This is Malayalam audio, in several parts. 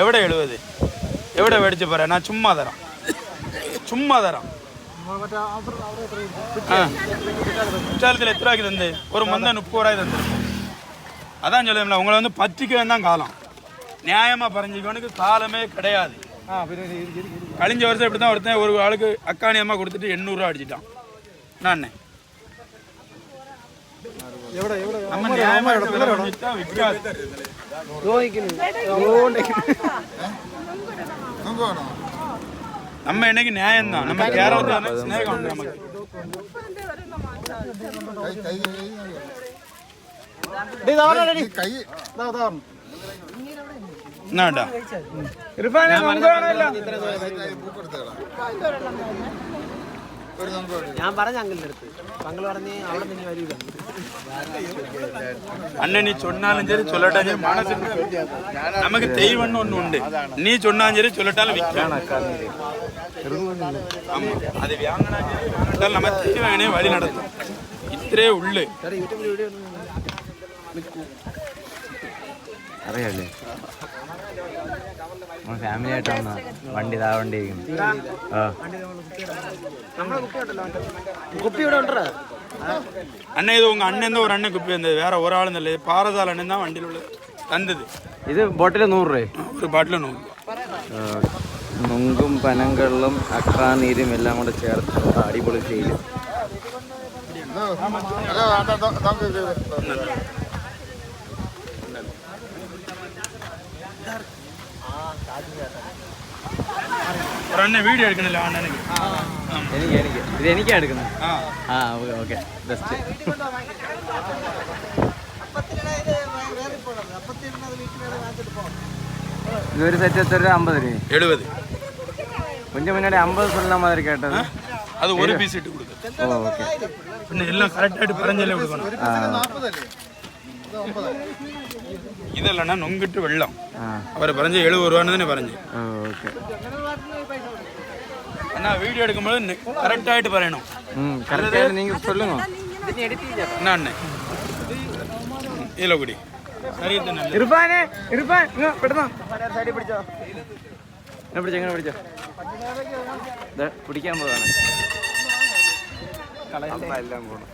எவ்வளோ எழுவது? எவ்வளோ வெடிச்சு பாரு நான் சும்மா தரேன். சும்மா தரேன். குற்றாலத்தில் எத்தனை ரூபாய்க்கு தந்து? ஒரு மந்தம் முப்பது ரூபாய்க்கு தந்து. அதான் சொல்லுங்களா உங்களை வந்து பத்திரிக்கை தான் காலம். நியாயமாக பறிஞ்சிக்கவனுக்கு காலமே கிடையாது. கழிஞ்ச வருஷம் இப்படி தான் ஒருத்தன் ஒரு ஆளுக்கு அக்காணியமாக கொடுத்துட்டு எண்ணூறுரூவா அடிச்சிட்டான். நான் நம்ம நியாயமாக விற்காது. நம்ம இன்னைக்கு நியாயம் தான் நம்ம கேரளத்துல ஸ்னேகம் உண்டு நமக்கு എന്നാട്ടാ ഞാൻ പറഞ്ഞ അങ്കിളിന്റെ അടുത്ത് അങ്കിൾ പറഞ്ഞ് അവിടെ നിന്ന് വരില്ല அண்ணன் நீ சொன்னாலும் சரி சொல்லட்டாலும் சரி மனசுக்கு நமக்கு தெய்வம்னு ஒண்ணு உண்டு நீ சொன்னாலும் சரி சொல்லட்டாலும் விற்கலாம் ஆமா அது வாங்கினாலும் சரி வாங்கிட்டாலும் நம்ம தெய்வனே வழி நடத்தும் ഇത്രേ ഉള്ളു യൂട്യൂബിൽ വീഡിയോ അറിയാല്ലേ നമ്മൾ ഫാമിലി ആയിട്ട് വന്ന വണ്ടി താവണ്ടിയിരിക്കുന്നു ആ നമ്മളെ കുപ്പി ഉണ്ടല്ലോ മറ്റേ. കുപ്പി ഇവിടെ ഉണ്ടോ அண்ணன் இது உங்க அண்ணன் தான் ஒரு அண்ணன் குப்பி வந்தது வேற ஒரு ஆளும் இல்லை பாரசால அண்ணன் தான் வண்டியில் உள்ள தந்தது ഇത് ബോട്ടിൽ നൂറ് രൂപ ஒரு பாட்டில் நூறு നൊങ്കും പനങ്കള്ളും അക്രാനീരും എല്ലാം കൂടെ ചേർത്ത് അടിപൊളി ചെയ്യും ஒரு ഒരെണ്ണ വീഡിയോ എടുക്കണല്ലോ അണ്ണനെങ്കിൽ എനിക്ക് എനിക്ക് ഇത് എനിക്കാണ് എടുക്കുന്നത്. ആ. ഓക്കെ ബെസ്റ്റ് ഇതൊരു സെറ്റ് എത്ര അമ്പത് രൂപ. എഴുപത്. കൊഞ്ചു മുന്നേ അമ്പത് സ്വന്തം മാതിരി കേട്ടത്. അത് ഒരു പീസ് ഇട്ട് കൊടുക്കും. ഓക്കെ. പിന്നെ എല്ലാം കറക്റ്റായിട്ട് പറഞ്ഞല്ലേ കൊടുക്കണം. இது இல்லைன்னா நொங்கிட்டு வெள்ளம். அவர் பறஞ்சு எழுபது ரூபான்னு தானே பறஞ்சு. ஓகே. அண்ணா வீடியோ எடுக்கும்போது கரெக்டாகிட்டு பறையணும் ம் கரெக்டாக நீங்க சொல்லுங்க. என்ன அண்ணன் இதில் குடி. இருப்பானே இருப்பான் இப்படிதான் சரி பிடிச்சோ என்ன பிடிச்சோ எங்கே பிடிச்சோ. பிடிக்காம போதானே எல்லாம் போகணும்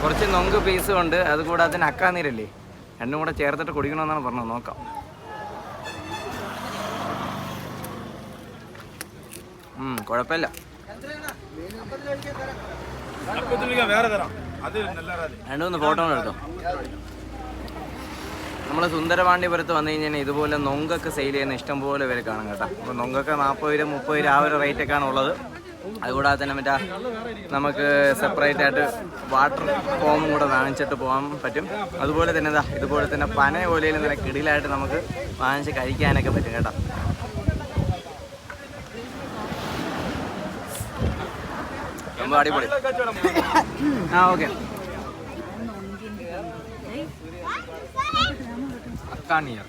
കുറച്ച് നൊങ്ക് പീസും ഉണ്ട്. അതുകൂടാതെ തന്നെ അക്കാനീരല്ലേ രണ്ടും കൂടെ ചേർത്തിട്ട് കുടിക്കണമെന്നാണ് പറഞ്ഞത്. നോക്കാം. കുഴപ്പമില്ല. രണ്ടുമൂന്ന് ഫോട്ടോ എടുത്തോ. നമ്മൾ സുന്ദരപാണ്ഡിപുരത്ത് വന്നു കഴിഞ്ഞാൽ ഇതുപോലെ നൊങ്കൊക്കെ സെയിൽ ചെയ്യുന്ന ഇഷ്ടം പോലെ പേര് കാണും കേട്ടോ. അപ്പോൾ നൊങ്കൊക്കെ നാൽപ്പത് രൂപ മുപ്പത് രൂപ ആ ഒരു റേറ്റൊക്കെയാണ് ഉള്ളത്. അതുകൂടാതെ തന്നെ മറ്റേ നമുക്ക് സെപ്പറേറ്റ് ആയിട്ട് വാട്ടർ ഫോമും കൂടെ വാങ്ങിച്ചിട്ട് പോകാൻ പറ്റും അതുപോലെ തന്നെ ഇതാ ഇതുപോലെ തന്നെ പന ഓലയിൽ നല്ല കിടിലായിട്ട് നമുക്ക് വാങ്ങിച്ച് കഴിക്കാനൊക്കെ പറ്റും കേട്ടോ ரொம்ப അടിപൊളി ആ ഓക്കെ അക്കാണിയർ